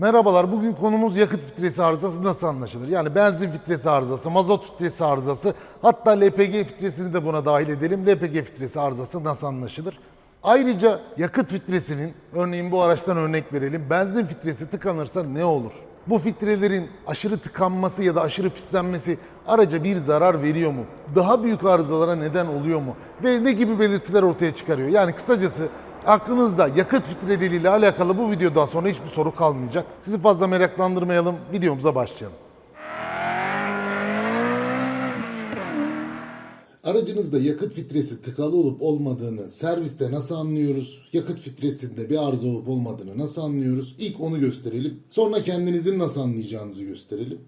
Merhabalar, bugün konumuz yakıt filtresi arızası nasıl anlaşılır? Yani benzin filtresi arızası, mazot filtresi arızası, hatta LPG filtresini de buna dahil edelim. LPG filtresi arızası nasıl anlaşılır? Ayrıca yakıt filtresinin, örneğin bu araçtan örnek verelim, benzin filtresi tıkanırsa ne olur? Bu filtrelerin aşırı tıkanması ya da aşırı pislenmesi araca bir zarar veriyor mu? Daha büyük arızalara neden oluyor mu? Ve ne gibi belirtiler ortaya çıkarıyor? Yani kısacası aklınızda yakıt filtreleriyle alakalı bu videodan sonra hiçbir soru kalmayacak. Sizi fazla meraklandırmayalım. Videomuza başlayalım. Aracınızda yakıt filtresi tıkalı olup olmadığını serviste nasıl anlıyoruz? Yakıt filtresinde bir arıza olup olmadığını nasıl anlıyoruz? İlk onu gösterelim. Sonra kendinizin nasıl anlayacağınızı gösterelim.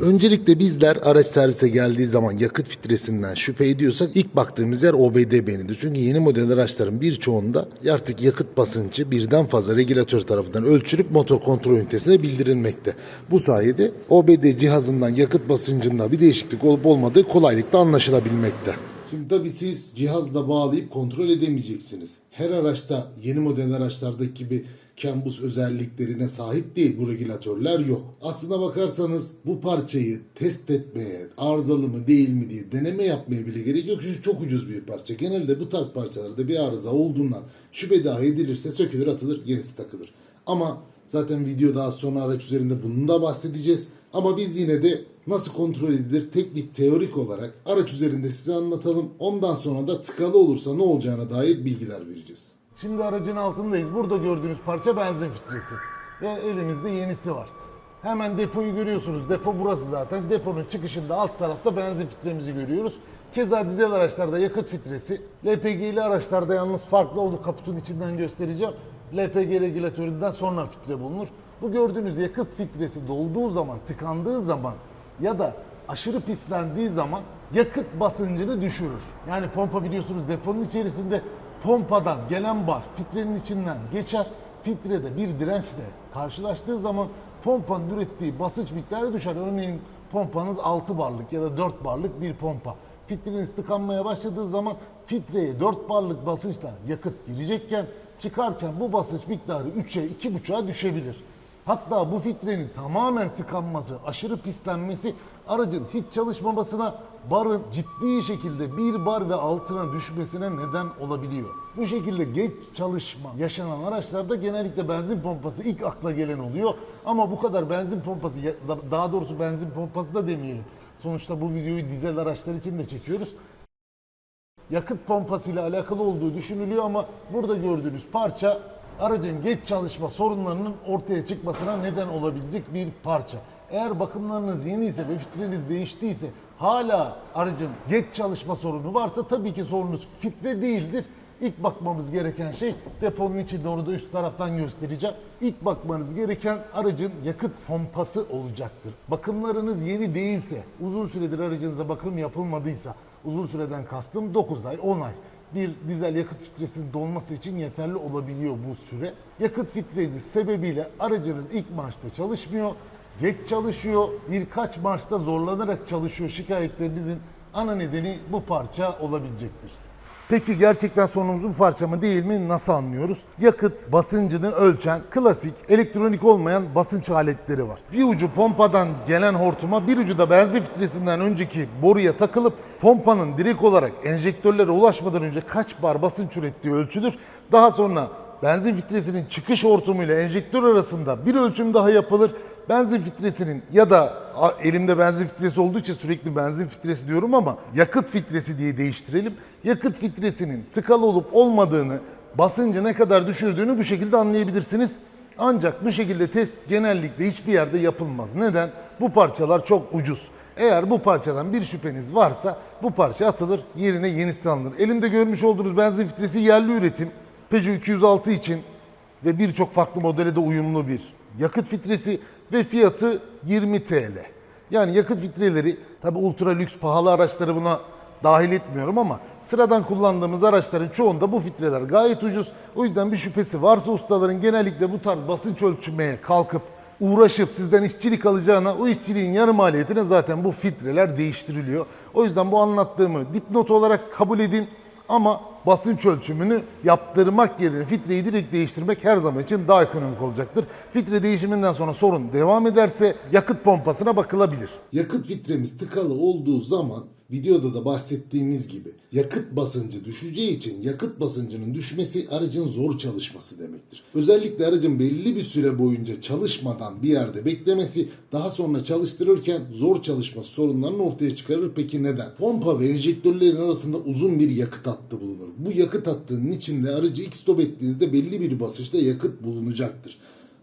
Öncelikle bizler araç servise geldiği zaman yakıt filtresinden şüphe ediyorsak ilk baktığımız yer OBD beynidir. Çünkü yeni model araçların birçoğunda artık yakıt basıncı birden fazla regülatör tarafından ölçülüp motor kontrol ünitesine bildirilmekte. Bu sayede OBD cihazından yakıt basıncında bir değişiklik olup olmadığı kolaylıkla anlaşılabilmekte. Şimdi tabii siz cihazla bağlayıp kontrol edemeyeceksiniz. Her araçta yeni model araçlardaki gibi CAN-BUS özelliklerine sahip değil bu regülatörler yok. Aslına bakarsanız bu parçayı test etmeye, arızalı mı değil mi diye deneme yapmaya bile gerek yok. Çünkü çok ucuz bir parça. Genelde bu tarz parçalarda bir arıza olduğundan şüphe dahi edilirse sökülür atılır yenisi takılır. Ama zaten videoda az sonra araç üzerinde bunun da bahsedeceğiz. Ama biz yine de nasıl kontrol edilir teknik teorik olarak araç üzerinde size anlatalım. Ondan sonra da tıkalı olursa ne olacağına dair bilgiler vereceğiz. Şimdi aracın altındayız. Burada gördüğünüz parça benzin filtresi. Ve elimizde yenisi var. Hemen depoyu görüyorsunuz. Depo burası zaten. Deponun çıkışında alt tarafta benzin filtremizi görüyoruz. Keza dizel araçlarda yakıt filtresi. LPG'li araçlarda yalnız farklı oldu. Kaputun içinden göstereceğim. LPG regülatöründen sonra filtre bulunur. Bu gördüğünüz yakıt filtresi dolduğu zaman, tıkandığı zaman ya da aşırı pislendiği zaman yakıt basıncını düşürür. Yani pompa biliyorsunuz deponun içerisinde pompadan gelen bar filtrenin içinden geçer. Filtrede bir dirençle karşılaştığı zaman pompanın ürettiği basınç miktarı düşer. Örneğin pompanız 6 barlık ya da 4 barlık bir pompa. Filtreniz tıkanmaya başladığı zaman filtreye 4 barlık basınçla yakıt girecekken çıkarken bu basınç miktarı 3'e 2,5'a düşebilir. Hatta bu filtrenin tamamen tıkanması, aşırı pislenmesi aracın hiç çalışmamasına, barın ciddi şekilde bir bar ve altına düşmesine neden olabiliyor. Bu şekilde geç çalışma yaşanan araçlarda genellikle benzin pompası ilk akla gelen oluyor. Ama bu kadar benzin pompası, daha doğrusu benzin pompası da demeyelim. Sonuçta bu videoyu dizel araçlar için de çekiyoruz yakıt pompası ile alakalı olduğu düşünülüyor ama burada gördüğünüz parça aracın geç çalışma sorunlarının ortaya çıkmasına neden olabilecek bir parça. Eğer bakımlarınız yeni ise ve filtreniz değiştiyse hala aracın geç çalışma sorunu varsa tabii ki sorunuz filtre değildir. İlk bakmamız gereken şey deponun içinde onu da üst taraftan göstereceğim. İlk bakmanız gereken aracın yakıt pompası olacaktır. Bakımlarınız yeni değilse, uzun süredir aracınıza bakım yapılmadıysa, uzun süreden kastım 9 ay, 10 ay. Bir dizel yakıt filtresinin dolması için yeterli olabiliyor bu süre. Yakıt filtreniz sebebiyle aracınız ilk marşta çalışmıyor, geç çalışıyor, birkaç marşta zorlanarak çalışıyor şikayetlerinizin ana nedeni bu parça olabilecektir. Peki gerçekten sorunumuz bu parça mı değil mi? Nasıl anlıyoruz? Yakıt basıncını ölçen klasik elektronik olmayan basınç aletleri var. Bir ucu pompadan gelen hortuma bir ucu da benzin filtresinden önceki boruya takılıp pompanın direkt olarak enjektörlere ulaşmadan önce kaç bar basınç ürettiği ölçülür. Daha sonra benzin filtresinin çıkış hortumuyla enjektör arasında bir ölçüm daha yapılır. Benzin filtresinin ya da elimde benzin filtresi olduğu için sürekli benzin filtresi diyorum ama yakıt filtresi diye değiştirelim. Yakıt filtresinin tıkalı olup olmadığını, basıncı ne kadar düşürdüğünü bu şekilde anlayabilirsiniz. Ancak bu şekilde test genellikle hiçbir yerde yapılmaz. Neden? Bu parçalar çok ucuz. Eğer bu parçadan bir şüpheniz varsa bu parça atılır, yerine yenisi alınır. Elimde görmüş olduğunuz benzin filtresi yerli üretim. Peugeot 206 için ve birçok farklı modele de uyumlu bir yakıt filtresi ve fiyatı 20 TL. Yani yakıt filtreleri tabi ultra lüks pahalı araçları buna dahil etmiyorum ama sıradan kullandığımız araçların çoğunda bu filtreler gayet ucuz. O yüzden bir şüphesi varsa ustaların genellikle bu tarz basınç ölçmeye kalkıp uğraşıp sizden işçilik alacağına o işçiliğin yarım maliyetine zaten bu filtreler değiştiriliyor. O yüzden bu anlattığımı dipnot olarak kabul edin ama basınç ölçümünü yaptırmak yerine filtreyi direkt değiştirmek her zaman için daha ekonomik olacaktır. Filtre değişiminden sonra sorun devam ederse yakıt pompasına bakılabilir. Yakıt filtremiz tıkalı olduğu zaman videoda da bahsettiğimiz gibi yakıt basıncı düşeceği için yakıt basıncının düşmesi aracın zor çalışması demektir. Özellikle aracın belli bir süre boyunca çalışmadan bir yerde beklemesi daha sonra çalıştırırken zor çalışması sorunlarını ortaya çıkarır. Peki neden? Pompa ve enjektörlerin arasında uzun bir yakıt hattı bulunur. Bu yakıt hattının içinde aracı ilk stop ettiğinizde belli bir basınçta yakıt bulunacaktır.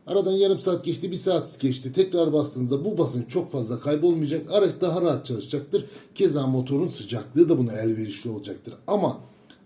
Aradan yarım saat geçti, bir saat geçti. Tekrar bastığınızda bu basınç çok fazla kaybolmayacak. Araç daha rahat çalışacaktır. Keza motorun sıcaklığı da buna elverişli olacaktır. Ama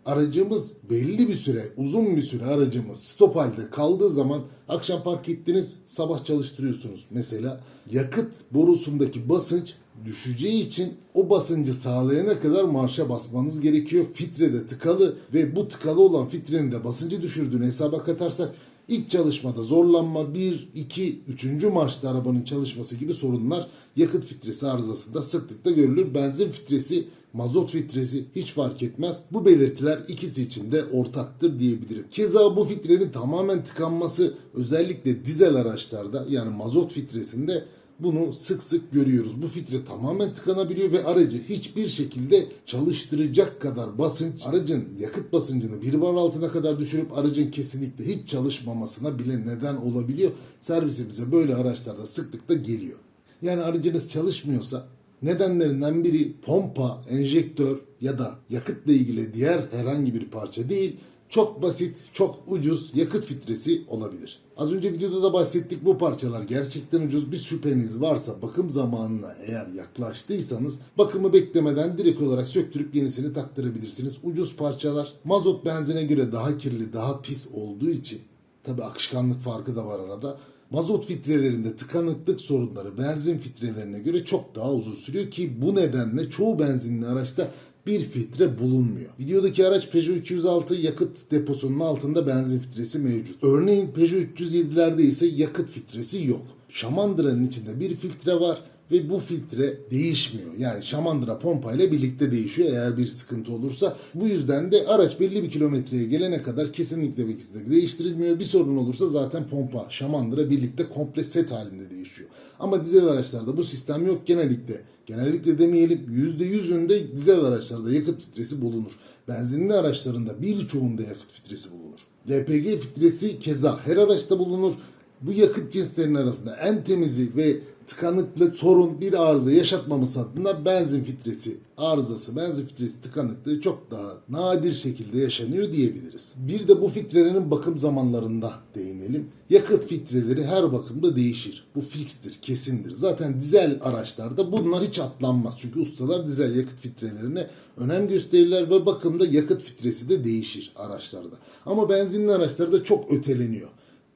aracımız belli bir süre, uzun bir süre aracımız stop halde kaldığı zaman akşam park ettiniz, sabah çalıştırıyorsunuz. Mesela yakıt borusundaki basınç düşeceği için o basıncı sağlayana kadar marşa basmanız gerekiyor. Filtre de tıkalı ve bu tıkalı olan filtrenin de basıncı düşürdüğünü hesaba katarsak İlk çalışmada zorlanma 1, 2, 3. marşta arabanın çalışması gibi sorunlar yakıt filtresi arızasında sıklıkla görülür. Benzin filtresi, mazot filtresi hiç fark etmez. Bu belirtiler ikisi için de ortaktır diyebilirim. Keza bu filtrenin tamamen tıkanması özellikle dizel araçlarda yani mazot filtresinde bunu sık sık görüyoruz. Bu filtre tamamen tıkanabiliyor ve aracı hiçbir şekilde çalıştıracak kadar basınç, aracın yakıt basıncını bir bar altına kadar düşürüp aracın kesinlikle hiç çalışmamasına bile neden olabiliyor. Servisimize böyle araçlarda sıklıkla geliyor. Yani aracınız çalışmıyorsa nedenlerinden biri pompa, enjektör ya da yakıtla ilgili diğer herhangi bir parça değil, çok basit, çok ucuz yakıt filtresi olabilir. Az önce videoda da bahsettik bu parçalar gerçekten ucuz. Bir şüpheniz varsa bakım zamanına eğer yaklaştıysanız bakımı beklemeden direkt olarak söktürüp yenisini taktırabilirsiniz. Ucuz parçalar mazot benzine göre daha kirli, daha pis olduğu için tabi akışkanlık farkı da var arada. Mazot filtrelerinde tıkanıklık sorunları benzin filtrelerine göre çok daha uzun sürüyor ki bu nedenle çoğu benzinli araçta bir filtre bulunmuyor. Videodaki araç Peugeot 206 yakıt deposunun altında benzin filtresi mevcut. Örneğin Peugeot 307'lerde ise yakıt filtresi yok. Şamandıra'nın içinde bir filtre var ve bu filtre değişmiyor. Yani şamandıra pompa ile birlikte değişiyor eğer bir sıkıntı olursa. Bu yüzden de araç belli bir kilometreye gelene kadar kesinlikle ve kesinlikle değiştirilmiyor. Bir sorun olursa zaten pompa, şamandıra birlikte komple set halinde değişiyor. Ama dizel araçlarda bu sistem yok. Genellikle, genellikle demeyelim %100'ünde dizel araçlarda yakıt filtresi bulunur. Benzinli araçlarında birçoğunda yakıt filtresi bulunur. LPG filtresi keza her araçta bulunur. Bu yakıt cinslerinin arasında en temizi ve tıkanıklık sorun bir arıza yaşatmaması adına benzin filtresi arızası, benzin filtresi tıkanıklığı çok daha nadir şekilde yaşanıyor diyebiliriz. Bir de bu filtrelerin bakım zamanlarında değinelim. Yakıt filtreleri her bakımda değişir. Bu fikstir, kesindir. Zaten dizel araçlarda bunlar hiç atlanmaz. Çünkü ustalar dizel yakıt filtrelerine önem gösterirler ve bakımda yakıt filtresi de değişir araçlarda. Ama benzinli araçlarda çok öteleniyor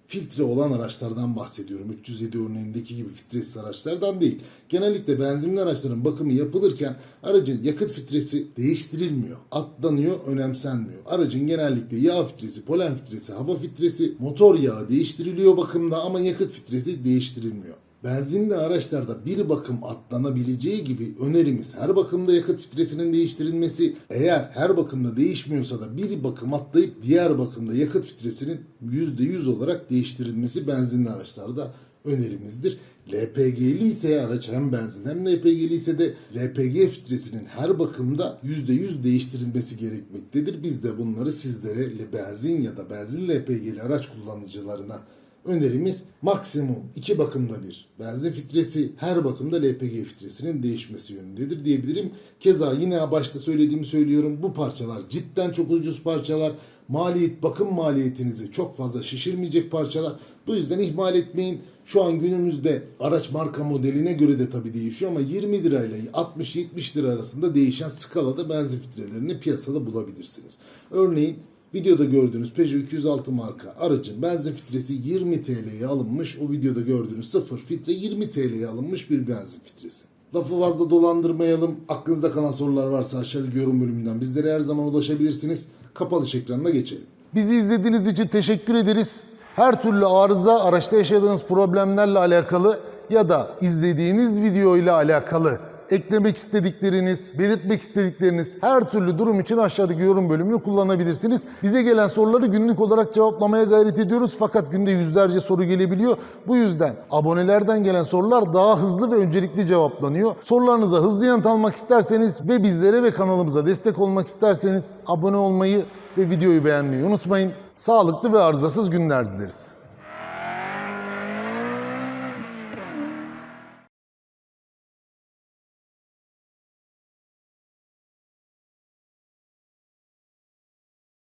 filtre olan araçlardan bahsediyorum. 307 örneğindeki gibi filtresiz araçlardan değil. Genellikle benzinli araçların bakımı yapılırken aracın yakıt filtresi değiştirilmiyor. Atlanıyor, önemsenmiyor. Aracın genellikle yağ filtresi, polen filtresi, hava filtresi, motor yağı değiştiriliyor bakımda ama yakıt filtresi değiştirilmiyor. Benzinli araçlarda bir bakım atlanabileceği gibi önerimiz her bakımda yakıt filtresinin değiştirilmesi. Eğer her bakımda değişmiyorsa da bir bakım atlayıp diğer bakımda yakıt filtresinin %100 olarak değiştirilmesi benzinli araçlarda önerimizdir. LPG'li ise araç hem benzin hem LPG'li ise de LPG filtresinin her bakımda %100 değiştirilmesi gerekmektedir. Biz de bunları sizlere benzin ya da benzin LPG'li araç kullanıcılarına önerimiz maksimum iki bakımda bir benzin filtresi her bakımda LPG filtresinin değişmesi yönündedir diyebilirim. Keza yine başta söylediğimi söylüyorum bu parçalar cidden çok ucuz parçalar. Maliyet bakım maliyetinizi çok fazla şişirmeyecek parçalar. Bu yüzden ihmal etmeyin. Şu an günümüzde araç marka modeline göre de tabii değişiyor ama 20 lirayla 60-70 lira arasında değişen skalada benzin filtrelerini piyasada bulabilirsiniz. Örneğin Videoda gördüğünüz Peugeot 206 marka aracın benzin filtresi 20 TL'ye alınmış. O videoda gördüğünüz sıfır filtre 20 TL'ye alınmış bir benzin filtresi. Lafı fazla dolandırmayalım. Aklınızda kalan sorular varsa aşağıdaki yorum bölümünden bizlere her zaman ulaşabilirsiniz. Kapalı ekranına geçelim. Bizi izlediğiniz için teşekkür ederiz. Her türlü arıza, araçta yaşadığınız problemlerle alakalı ya da izlediğiniz video ile alakalı eklemek istedikleriniz, belirtmek istedikleriniz her türlü durum için aşağıdaki yorum bölümünü kullanabilirsiniz. Bize gelen soruları günlük olarak cevaplamaya gayret ediyoruz fakat günde yüzlerce soru gelebiliyor. Bu yüzden abonelerden gelen sorular daha hızlı ve öncelikli cevaplanıyor. Sorularınıza hızlı yanıt almak isterseniz ve bizlere ve kanalımıza destek olmak isterseniz abone olmayı ve videoyu beğenmeyi unutmayın. Sağlıklı ve arızasız günler dileriz.